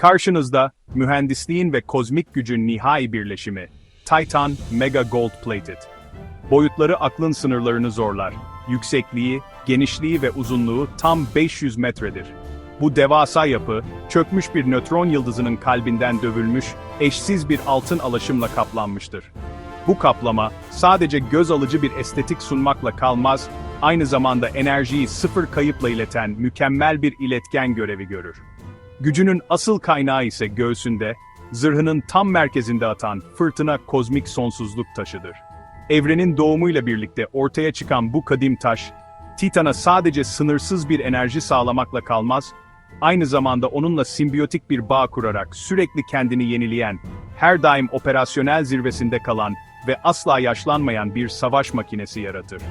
Karşınızda mühendisliğin ve kozmik gücün nihai birleşimi. Titan Mega Gold Plated. Boyutları aklın sınırlarını zorlar. Yüksekliği, genişliği ve uzunluğu tam 500 metredir. Bu devasa yapı, çökmüş bir nötron yıldızının kalbinden dövülmüş, eşsiz bir altın alaşımla kaplanmıştır. Bu kaplama, sadece göz alıcı bir estetik sunmakla kalmaz, aynı zamanda enerjiyi sıfır kayıpla ileten mükemmel bir iletken görevi görür. Gücünün asıl kaynağı ise göğsünde, zırhının tam merkezinde atan fırtına kozmik sonsuzluk taşıdır. Evrenin doğumuyla birlikte ortaya çıkan bu kadim taş, Titan'a sadece sınırsız bir enerji sağlamakla kalmaz, aynı zamanda onunla simbiyotik bir bağ kurarak sürekli kendini yenileyen, her daim operasyonel zirvesinde kalan ve asla yaşlanmayan bir savaş makinesi yaratır.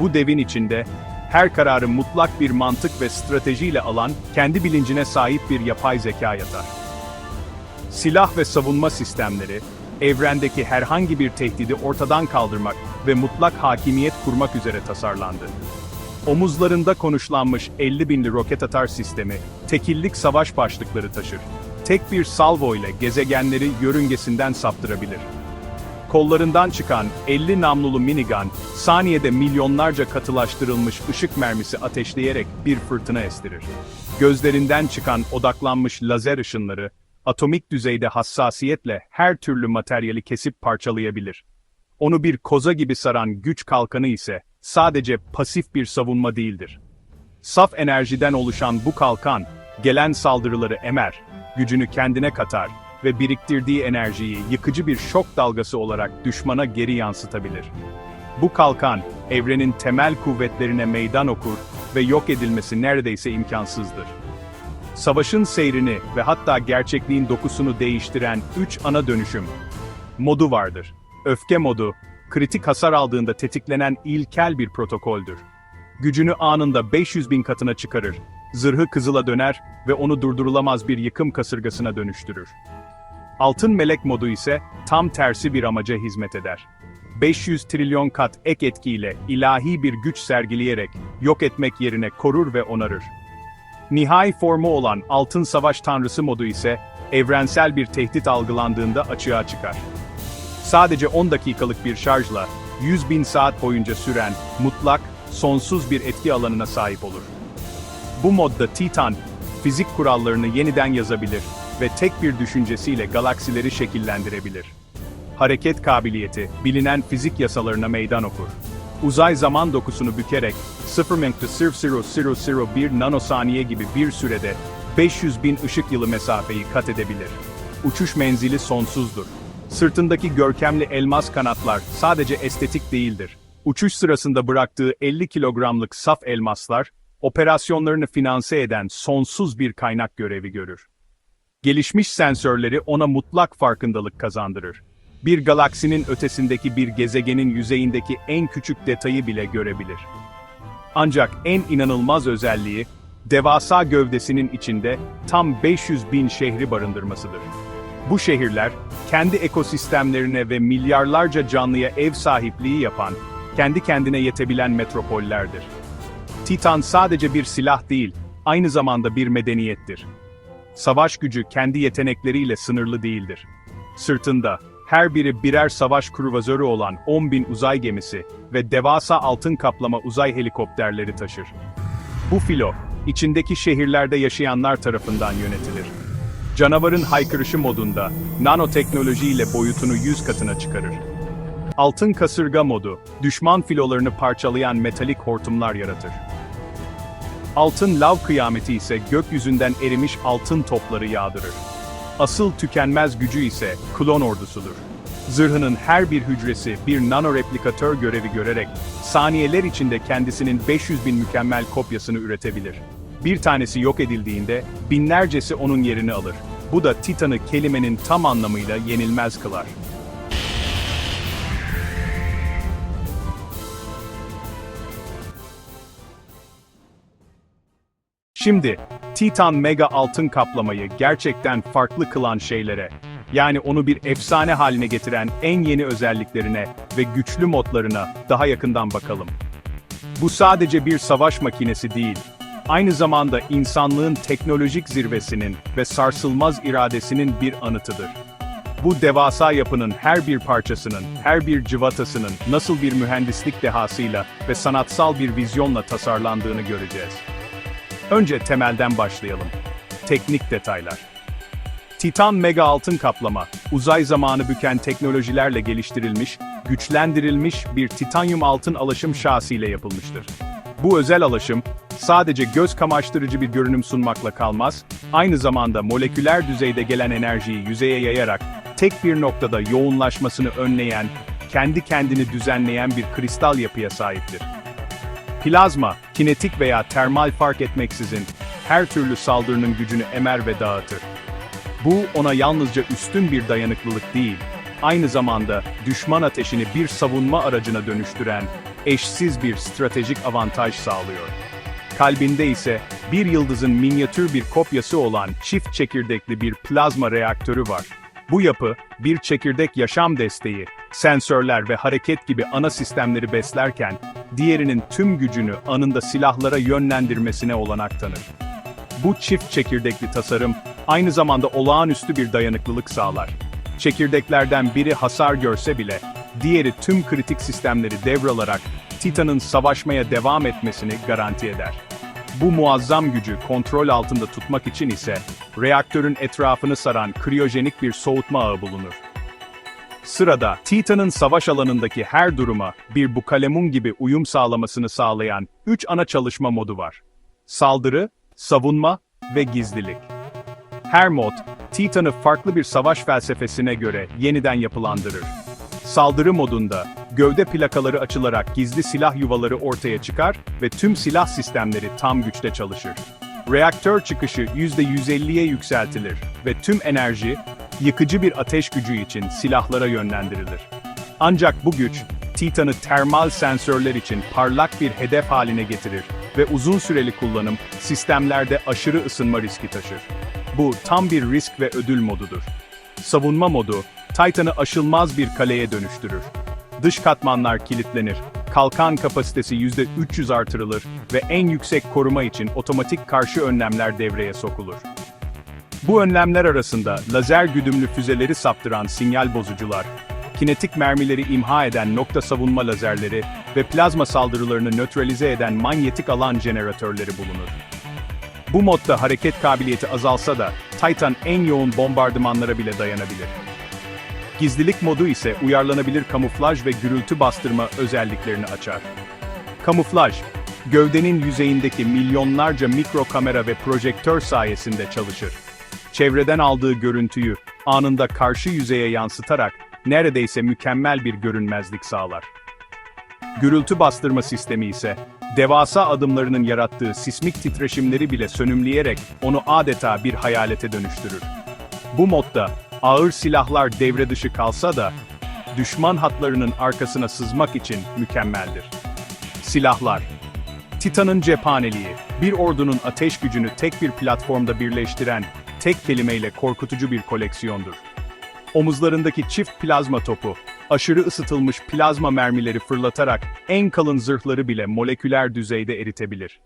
Bu devin içinde, her kararı mutlak bir mantık ve stratejiyle alan, kendi bilincine sahip bir yapay zeka yatar. Silah ve savunma sistemleri, evrendeki herhangi bir tehdidi ortadan kaldırmak ve mutlak hakimiyet kurmak üzere tasarlandı. Omuzlarında konuşlanmış 50 binli roket atar sistemi, tekillik savaş başlıkları taşır. Tek bir salvo ile gezegenleri yörüngesinden saptırabilir. Kollarından çıkan 50 namlulu minigun, saniyede milyonlarca katılaştırılmış ışık mermisi ateşleyerek bir fırtına estirir. Gözlerinden çıkan odaklanmış lazer ışınları, atomik düzeyde hassasiyetle her türlü materyali kesip parçalayabilir. Onu bir koza gibi saran güç kalkanı ise sadece pasif bir savunma değildir. Saf enerjiden oluşan bu kalkan, gelen saldırıları emer, gücünü kendine katar ve biriktirdiği enerjiyi yıkıcı bir şok dalgası olarak düşmana geri yansıtabilir. Bu kalkan, evrenin temel kuvvetlerine meydan okur ve yok edilmesi neredeyse imkansızdır. Savaşın seyrini ve hatta gerçekliğin dokusunu değiştiren 3 ana dönüşüm modu vardır. Öfke modu, kritik hasar aldığında tetiklenen ilkel bir protokoldür. Gücünü anında 500 bin katına çıkarır, zırhı kızıla döner ve onu durdurulamaz bir yıkım kasırgasına dönüştürür. Altın melek modu ise tam tersi bir amaca hizmet eder. 500 trilyon kat ek etkiyle ilahi bir güç sergileyerek yok etmek yerine korur ve onarır. Nihai formu olan Altın Savaş Tanrısı modu ise evrensel bir tehdit algılandığında açığa çıkar. Sadece 10 dakikalık bir şarjla 100 bin saat boyunca süren mutlak, sonsuz bir etki alanına sahip olur. Bu modda Titan, fizik kurallarını yeniden yazabilir ve tek bir düşüncesiyle galaksileri şekillendirebilir. Hareket kabiliyeti, bilinen fizik yasalarına meydan okur. Uzay zaman dokusunu bükerek 0.0001 nanosaniye gibi bir sürede 500 bin ışık yılı mesafeyi kat edebilir. Uçuş menzili sonsuzdur. Sırtındaki görkemli elmas kanatlar sadece estetik değildir. Uçuş sırasında bıraktığı 50 kilogramlık saf elmaslar, operasyonlarını finanse eden sonsuz bir kaynak görevi görür. Gelişmiş sensörleri ona mutlak farkındalık kazandırır. Bir galaksinin ötesindeki bir gezegenin yüzeyindeki en küçük detayı bile görebilir. Ancak en inanılmaz özelliği, devasa gövdesinin içinde tam 500 bin şehri barındırmasıdır. Bu şehirler, kendi ekosistemlerine ve milyarlarca canlıya ev sahipliği yapan, kendi kendine yetebilen metropollerdir. Titan sadece bir silah değil, aynı zamanda bir medeniyettir. Savaş gücü kendi yetenekleriyle sınırlı değildir. Sırtında, her biri birer savaş kruvazörü olan 10 bin uzay gemisi ve devasa altın kaplama uzay helikopterleri taşır. Bu filo, içindeki şehirlerde yaşayanlar tarafından yönetilir. Canavarın haykırışı modunda, nanoteknoloji ile boyutunu 100 katına çıkarır. Altın kasırga modu, düşman filolarını parçalayan metalik hortumlar yaratır. Altın lav kıyameti ise gökyüzünden erimiş altın topları yağdırır. Asıl tükenmez gücü ise klon ordusudur. Zırhının her bir hücresi bir nano replikatör görevi görerek saniyeler içinde kendisinin 500 bin mükemmel kopyasını üretebilir. Bir tanesi yok edildiğinde binlercesi onun yerini alır. Bu da Titan'ı kelimenin tam anlamıyla yenilmez kılar. Şimdi, Titan Mega altın kaplamayı gerçekten farklı kılan şeylere, yani onu bir efsane haline getiren en yeni özelliklerine ve güçlü modlarına daha yakından bakalım. Bu sadece bir savaş makinesi değil, aynı zamanda insanlığın teknolojik zirvesinin ve sarsılmaz iradesinin bir anıtıdır. Bu devasa yapının her bir parçasının, her bir cıvatasının nasıl bir mühendislik dehasıyla ve sanatsal bir vizyonla tasarlandığını göreceğiz. Önce temelden başlayalım. Teknik detaylar. Titan mega altın kaplama, uzay zamanı büken teknolojilerle geliştirilmiş, güçlendirilmiş bir titanyum altın alaşım şasiyle yapılmıştır. Bu özel alaşım, sadece göz kamaştırıcı bir görünüm sunmakla kalmaz, aynı zamanda moleküler düzeyde gelen enerjiyi yüzeye yayarak tek bir noktada yoğunlaşmasını önleyen, kendi kendini düzenleyen bir kristal yapıya sahiptir. Plazma, kinetik veya termal fark etmeksizin her türlü saldırının gücünü emer ve dağıtır. Bu ona yalnızca üstün bir dayanıklılık değil, aynı zamanda düşman ateşini bir savunma aracına dönüştüren eşsiz bir stratejik avantaj sağlıyor. Kalbinde ise bir yıldızın minyatür bir kopyası olan çift çekirdekli bir plazma reaktörü var. Bu yapı, bir çekirdek yaşam desteği, sensörler ve hareket gibi ana sistemleri beslerken, diğerinin tüm gücünü anında silahlara yönlendirmesine olanak tanır. Bu çift çekirdekli tasarım, aynı zamanda olağanüstü bir dayanıklılık sağlar. Çekirdeklerden biri hasar görse bile, diğeri tüm kritik sistemleri devralarak Titan'ın savaşmaya devam etmesini garanti eder. Bu muazzam gücü kontrol altında tutmak için ise, reaktörün etrafını saran kriyojenik bir soğutma ağı bulunur. Sırada, Titan'ın savaş alanındaki her duruma bir bukalemun gibi uyum sağlamasını sağlayan üç ana çalışma modu var. Saldırı, savunma ve gizlilik. Her mod, Titan'ı farklı bir savaş felsefesine göre yeniden yapılandırır. Saldırı modunda, gövde plakaları açılarak gizli silah yuvaları ortaya çıkar ve tüm silah sistemleri tam güçte çalışır. Reaktör çıkışı %150'ye yükseltilir ve tüm enerji, yıkıcı bir ateş gücü için silahlara yönlendirilir. Ancak bu güç, Titan'ı termal sensörler için parlak bir hedef haline getirir ve uzun süreli kullanım, sistemlerde aşırı ısınma riski taşır. Bu tam bir risk ve ödül modudur. Savunma modu, Titan'ı aşılmaz bir kaleye dönüştürür. Dış katmanlar kilitlenir, kalkan kapasitesi %300 artırılır ve en yüksek koruma için otomatik karşı önlemler devreye sokulur. Bu önlemler arasında lazer güdümlü füzeleri saptıran sinyal bozucular, kinetik mermileri imha eden nokta savunma lazerleri ve plazma saldırılarını nötralize eden manyetik alan jeneratörleri bulunur. Bu modda hareket kabiliyeti azalsa da Titan en yoğun bombardımanlara bile dayanabilir. Gizlilik modu ise uyarlanabilir kamuflaj ve gürültü bastırma özelliklerini açar. Kamuflaj, gövdenin yüzeyindeki milyonlarca mikro kamera ve projektör sayesinde çalışır. Çevreden aldığı görüntüyü anında karşı yüzeye yansıtarak neredeyse mükemmel bir görünmezlik sağlar. Gürültü bastırma sistemi ise, devasa adımlarının yarattığı sismik titreşimleri bile sönümleyerek onu adeta bir hayalete dönüştürür. Bu modda, ağır silahlar devre dışı kalsa da, düşman hatlarının arkasına sızmak için mükemmeldir. Silahlar Titan'ın cephaneliği, bir ordunun ateş gücünü tek bir platformda birleştiren, tek kelimeyle korkutucu bir koleksiyondur. Omuzlarındaki çift plazma topu, aşırı ısıtılmış plazma mermileri fırlatarak en kalın zırhları bile moleküler düzeyde eritebilir.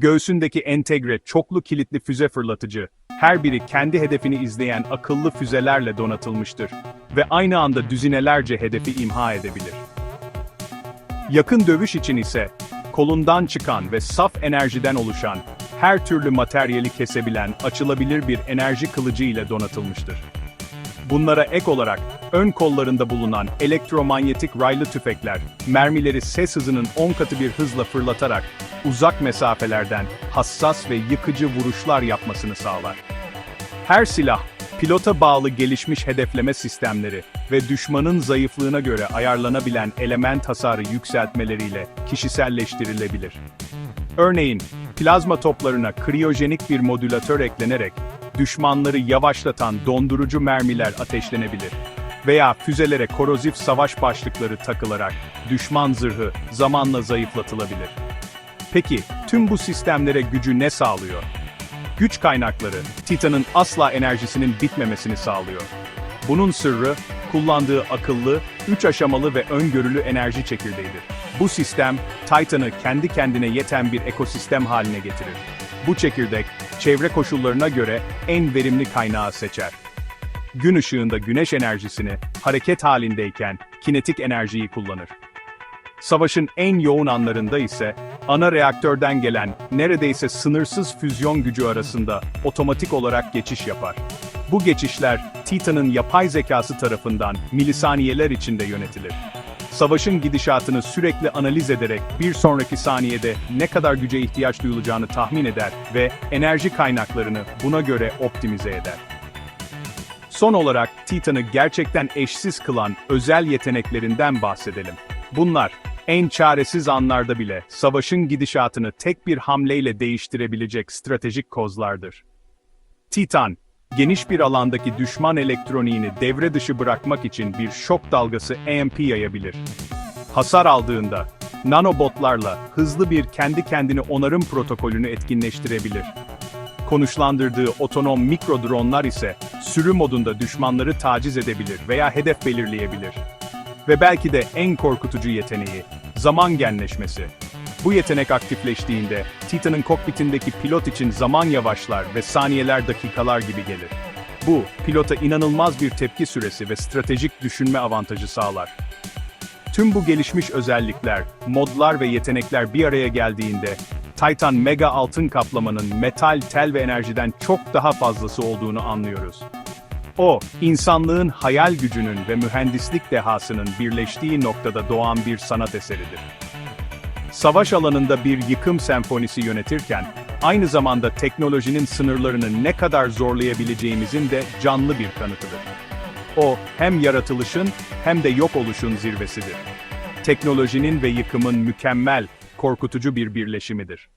Göğsündeki entegre çoklu kilitli füze fırlatıcı, her biri kendi hedefini izleyen akıllı füzelerle donatılmıştır ve aynı anda düzinelerce hedefi imha edebilir. Yakın dövüş için ise, kolundan çıkan ve saf enerjiden oluşan, her türlü materyali kesebilen açılabilir bir enerji kılıcı ile donatılmıştır. Bunlara ek olarak, ön kollarında bulunan elektromanyetik raylı tüfekler, mermileri ses hızının 10 katı bir hızla fırlatarak, uzak mesafelerden hassas ve yıkıcı vuruşlar yapmasını sağlar. Her silah, pilota bağlı gelişmiş hedefleme sistemleri ve düşmanın zayıflığına göre ayarlanabilen element hasarı yükseltmeleriyle kişiselleştirilebilir. Örneğin, plazma toplarına kriyojenik bir modülatör eklenerek, düşmanları yavaşlatan dondurucu mermiler ateşlenebilir. Veya füzelere korozif savaş başlıkları takılarak, düşman zırhı zamanla zayıflatılabilir. Peki, tüm bu sistemlere gücü ne sağlıyor? Güç kaynakları, Titan'ın asla enerjisinin bitmemesini sağlıyor. Bunun sırrı, kullandığı akıllı, üç aşamalı ve öngörülü enerji çekirdeğidir. Bu sistem, Titan'ı kendi kendine yeten bir ekosistem haline getirir. Bu çekirdek, çevre koşullarına göre en verimli kaynağı seçer. Gün ışığında güneş enerjisini, hareket halindeyken kinetik enerjiyi kullanır. Savaşın en yoğun anlarında ise, ana reaktörden gelen neredeyse sınırsız füzyon gücü arasında otomatik olarak geçiş yapar. Bu geçişler, Titan'ın yapay zekası tarafından milisaniyeler içinde yönetilir. Savaşın gidişatını sürekli analiz ederek bir sonraki saniyede ne kadar güce ihtiyaç duyulacağını tahmin eder ve enerji kaynaklarını buna göre optimize eder. Son olarak Titan'ı gerçekten eşsiz kılan özel yeteneklerinden bahsedelim. Bunlar, en çaresiz anlarda bile savaşın gidişatını tek bir hamleyle değiştirebilecek stratejik kozlardır. Titan, geniş bir alandaki düşman elektroniğini devre dışı bırakmak için bir şok dalgası EMP yayabilir. Hasar aldığında, nanobotlarla hızlı bir kendi kendini onarım protokolünü etkinleştirebilir. Konuşlandırdığı otonom mikro dronlar ise sürü modunda düşmanları taciz edebilir veya hedef belirleyebilir. Ve belki de en korkutucu yeteneği, zaman genleşmesi. Bu yetenek aktifleştiğinde, Titan'ın kokpitindeki pilot için zaman yavaşlar ve saniyeler dakikalar gibi gelir. Bu, pilota inanılmaz bir tepki süresi ve stratejik düşünme avantajı sağlar. Tüm bu gelişmiş özellikler, modlar ve yetenekler bir araya geldiğinde, Titan Mega altın kaplamanın metal, tel ve enerjiden çok daha fazlası olduğunu anlıyoruz. O, insanlığın hayal gücünün ve mühendislik dehasının birleştiği noktada doğan bir sanat eseridir. Savaş alanında bir yıkım senfonisi yönetirken, aynı zamanda teknolojinin sınırlarını ne kadar zorlayabileceğimizin de canlı bir kanıtıdır. O, hem yaratılışın hem de yok oluşun zirvesidir. Teknolojinin ve yıkımın mükemmel, korkutucu bir birleşimidir.